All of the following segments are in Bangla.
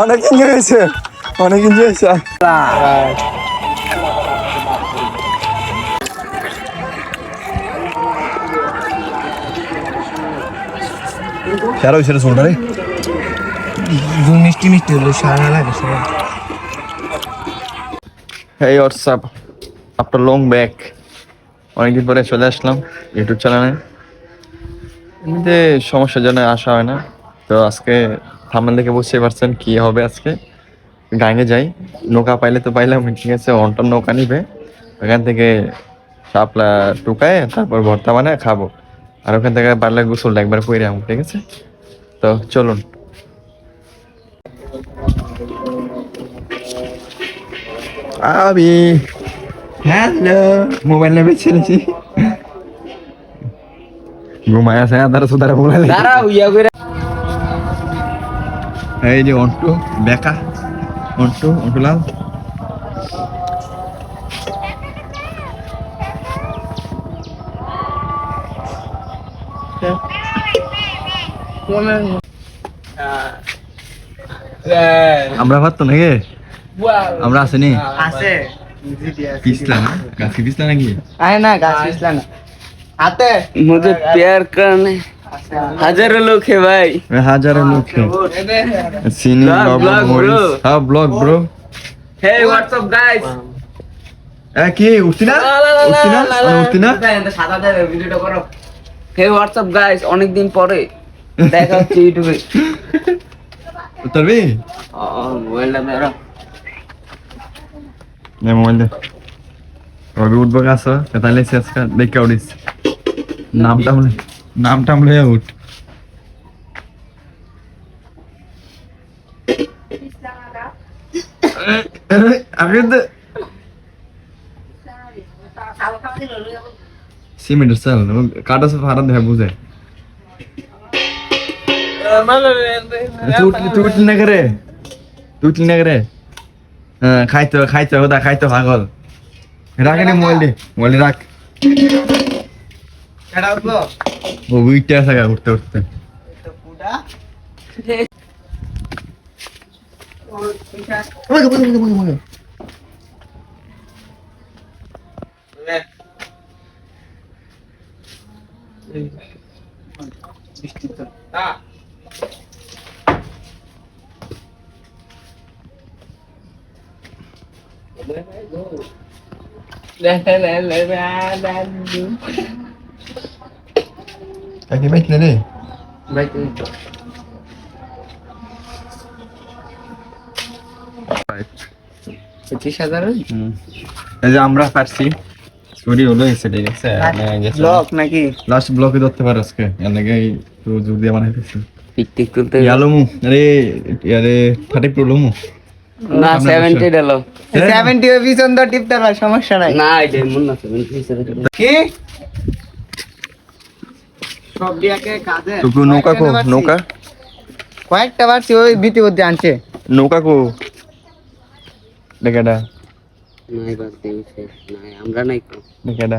অনেক এনজয় হয়েছে। অনেক এনজয় হয়েছে। খেলা হয়েছে ছোটটা রে? মিষ্টি মিষ্টি হলো সারা লাগে সারা এই হোয়াটসঅ্যাপ আফটার লং ব্যাক অনেকদিন পরে চলে আসলাম ইউটিউব চ্যানেলে এমনিতে সমস্যার জন্য আসা হয় না। তো আজকে থামেল দেখে বুঝতে পারছেন কি হবে আজকে। গাঙে যাই। নৌকা পাইলে তো পাইলাম, ঠিক আছে, অন্টার নৌকা নিবে। ওখান থেকে শাপলা টুকায় তারপর ভর্তা বানায় খাব। আর ওখান থেকে পারলে গোসলটা একবার করে আমো ঠিক আছে? তো চলুন। আমি হ্যালো, মোবাইল নেবে ছেড়েছি ঘুমায় আছে সুদারা বলে দাঁড়াও, ইয়া করে এই যে অন্টু বেকা। অন্টু অন্টুলাল আমরা ভাত তো নাকি? আমরা আসেনি আছে। পিছলা না? গাছ কি পিছলা নাকি? না গাছ পিছলা না। আতে মুঝে প্যার করনে হাজারো লোক হে ভাই হাজারো লোক। হে হ্যাঁ blog bro hey what's up guys কি না? না? না? গাইস অনেক দিন পরে দেখা হচ্ছে ইউটিউবে মোবাইল দে। রবি উঠবো তাহলে শেষ দেখে উঠিস। নামটা মনে বলে নামটা বলে উঠ। সিমেন্টের চাল কাটা সব হারান দেখা তুই উঠলি না করে? তুই উঠলি না করে? খাইতো খাইতো ওদা খাইতো পাগল। রাখ নি মোবাইল দে, মোবাইল রাখ। কেডা উঠল ও উইটটা আছে গা উঠতে উঠতে তো পুডা কাকি বাইক নে রে পঁচিশ হাজার? এই যে আমরা পারছি। চুরি হলো এসে ঠিক আছে ব্লক নাকি? লাস্ট ব্লকে ধরতে পারো আজকে। এনেকে তো জোর দিয়ে বানাইতেছি পিকটিক তুলতে ইয়ালোমু আরে আরে থার্টি প্রো লোমু। না সেভেন্টি ডালো সেভেন্টি পিছন টিপতে সমস্যা নাই। না এটা মন না কি সব দিয়াকে কাজে তো কেউ নৌকা কো নৌকা? কয়েকটা বারছি ওই আনছে। নৌকা কো। নাই আমরা নাই কো। দেখাডা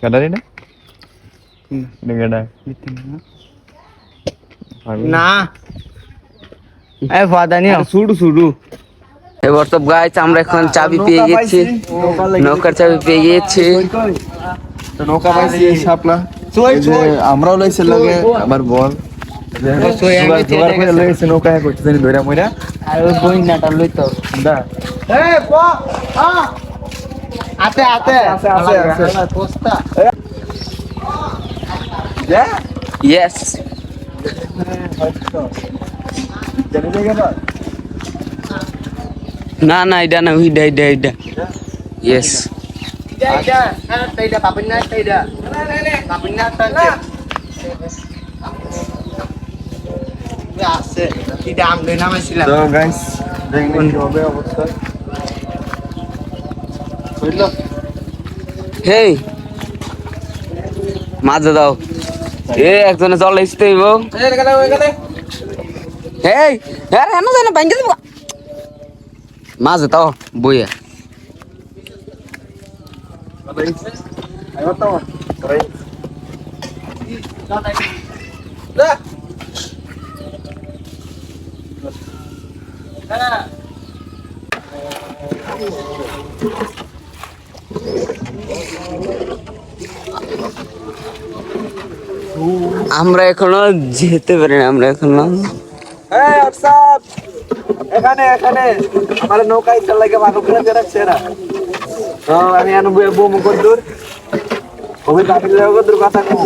কাডা রে না? দেখাডা না। এই ফাদা নিও। শুরু শুরু। এই হোয়াটসঅ্যাপ গাইস আমরা এখন চাবি পেয়ে গেছি। নৌকার চাবি পেয়ে গেছি তো নৌকা পাইছি শাপলা। চই, এই যে চই। আমরাও লইছে লাগে আবার বল। চই, আমি জোগাড়- জোগাড় করে চেয়ে লইছে নৌকা করতে জানি ধইরা মইরা। আর ওই বইনাটা লই তো দা। এই প আ। আতে আতে আছে, আছে, আছে। পোস্তা। ইয়েস জানি জায়গা বা না না এটা না ওইটা এটা এটা? ইয়েস নামাইছিলাম তো গাইস কি হবে অবস্থা বুঝলো হেই মাঝে দাও এ একজনে জল এসতে হইব হেই হ্যাঁ এনে জানে ভাঙ্গে দিব মাঝে তাও বইয়া আমরা এখনও যেতে পারি না আমরা এখনও। এখানে এখানে। আমার নৌকায় লাগে মানুষ করে রাখছে না। আমি আনু বমু কর দূর। ওই বাকি লোক দূর কথা কম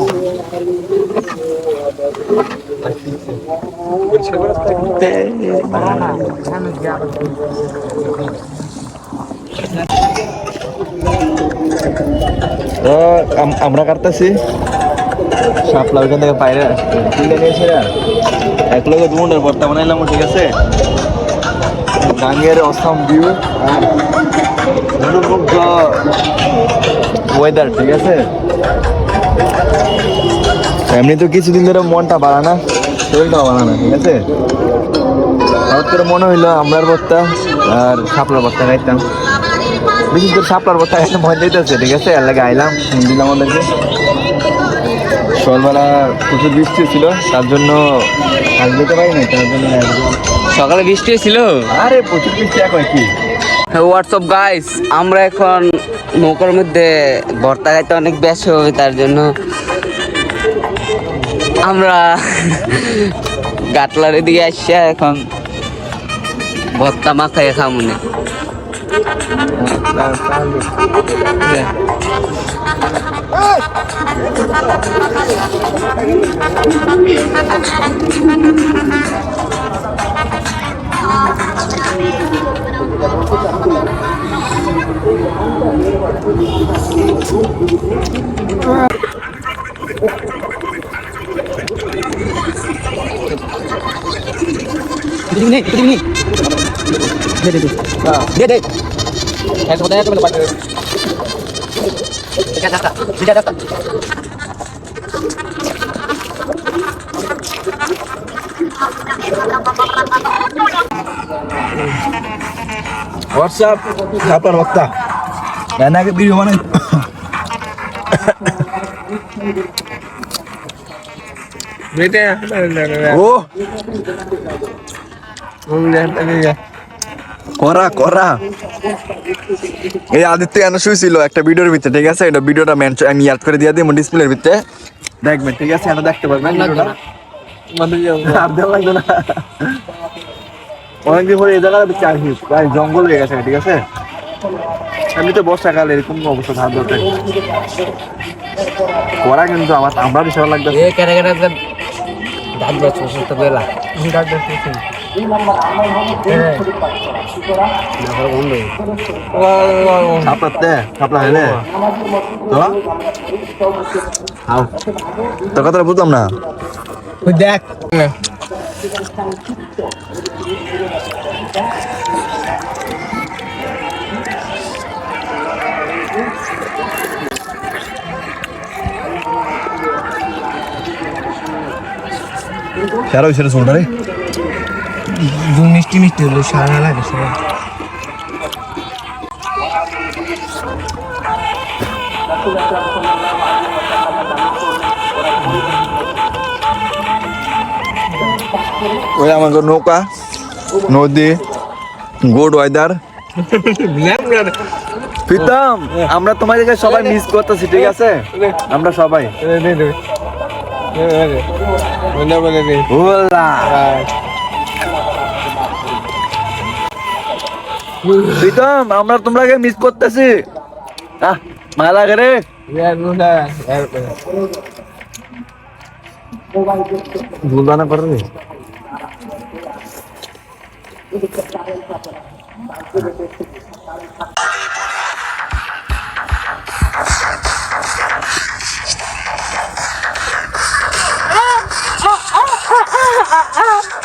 তো আম- আমরা কাটতেছি। সাপলা ওইখান থেকে বাইরে তুলে নিয়েছে না? এক লোকে দু মনের ভর্তা বানাইলাম ঠিক আছে? গাঙ্গের অসাম ভিউ আর ওয়েদার ঠিক আছে? এমনি তো কিছুদিন ধরে মনটা বাড়া না শরীরটাও বাড়া না ঠিক আছে? হঠাৎ করে মনে হইল আমরার ভর্তা আর সাপলার ভর্তা খাইতাম। বিশেষ করে সাপলার ভর্তা খাইতে মজা দিতেছে ঠিক আছে? এর লাগে আইলাম দিলাম আমাদেরকে সকালবেলা প্রচুর বৃষ্টি ছিল তার জন্য কাজ দিতে পারি না তার জন্য সকালে বৃষ্টি হয়েছিল? আরে প্রচুর বৃষ্টি এখন কি? হোয়াটসঅ্যাপ গাইস আমরা এখন নৌকার মধ্যে ভর্তা খাইতে অনেক ব্যস্ত হবে, তার জন্য আমরা গাটলার দিকে আসছে এখন ভর্তা মাখাই খামুনে। Ikutin ini, ikutin ini. Dia, dia, dia. Eh, Saya WhatsApp আপনার বক্তা এনাকে ভিডিও বানাই ও করা করা এই আদিত্য এনে শুয়েছিল একটা ভিডিওর ভিতরে ঠিক আছে এটা ভিডিওটা মেন আমি ইয়াদ করে দিয়ে দিই ডিসপ্লের ভিতরে দেখবেন ঠিক আছে এটা দেখতে পারবেন ভিডিওটা আর দেওয়া লাগবে না অনেকদিন পরে এই জায়গাটা আসি প্রায় জঙ্গল হয়ে গেছে ঠিক আছে? আমি তো বর্ষাকালে এরকম অবস্থা ধান ধরতে। করা কিন্তু আমার আমরা বেশি ভালো লাগবে সাপলাতে সাপলা হেলে তো আও। তোর কথাটা বুঝলাম না। দেখ। সারা হয়েছে রে সোলটা রে মিষ্টি মিষ্টি হলো সারা লাগে সবাই ওই আমাকে নৌকা, নদী গুড ওয়েদার প্রীতম, আমরা তোমাদেরকে সবাই মিস করতেছি, ঠিক আছে? আমরা সবাই। প্রীতম, আমরা তোমরাকে মিস করতেছি। আহ মালা করে ভুলবানা করে রে তো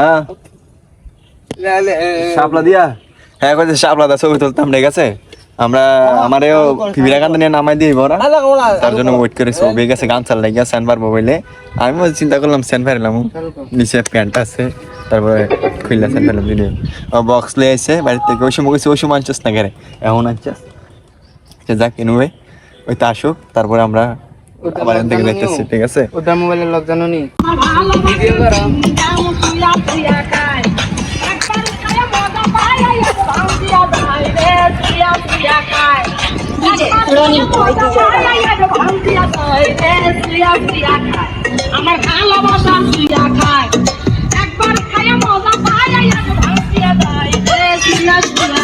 হ্যাঁ। শাপলা দিয়া? হ্যাঁ কইছে শাপলাদা ছবি তুলতাম ঠিক আছে? আমরা আমারেও ফিবিরা কান্দা নিয়ে নামাই দিই বড়া তার জন্য ওয়েট করে ছবি গেছে গান চাল লাগিয়া স্যান পারব বলে আমিও চিন্তা করলাম পারলাম নিচে প্যান্ট আছে তারপরে খুললা পারলাম দিদি বক্স লিয়ে আইছে বাড়ি থেকে। ওই সময় ওই সময় আনছিস না এখন আনছিস। যাক এনুয়ে ওই তা আসুক তারপরে আমরা আবার এখান থেকে যাইতেছি ঠিক আছে? ওটা মোবাইলের লোক জানো নি? আমার ভালোবাসা সুইয়া খায়। একবার খায় মজা পায় সুইয়া সুইয়া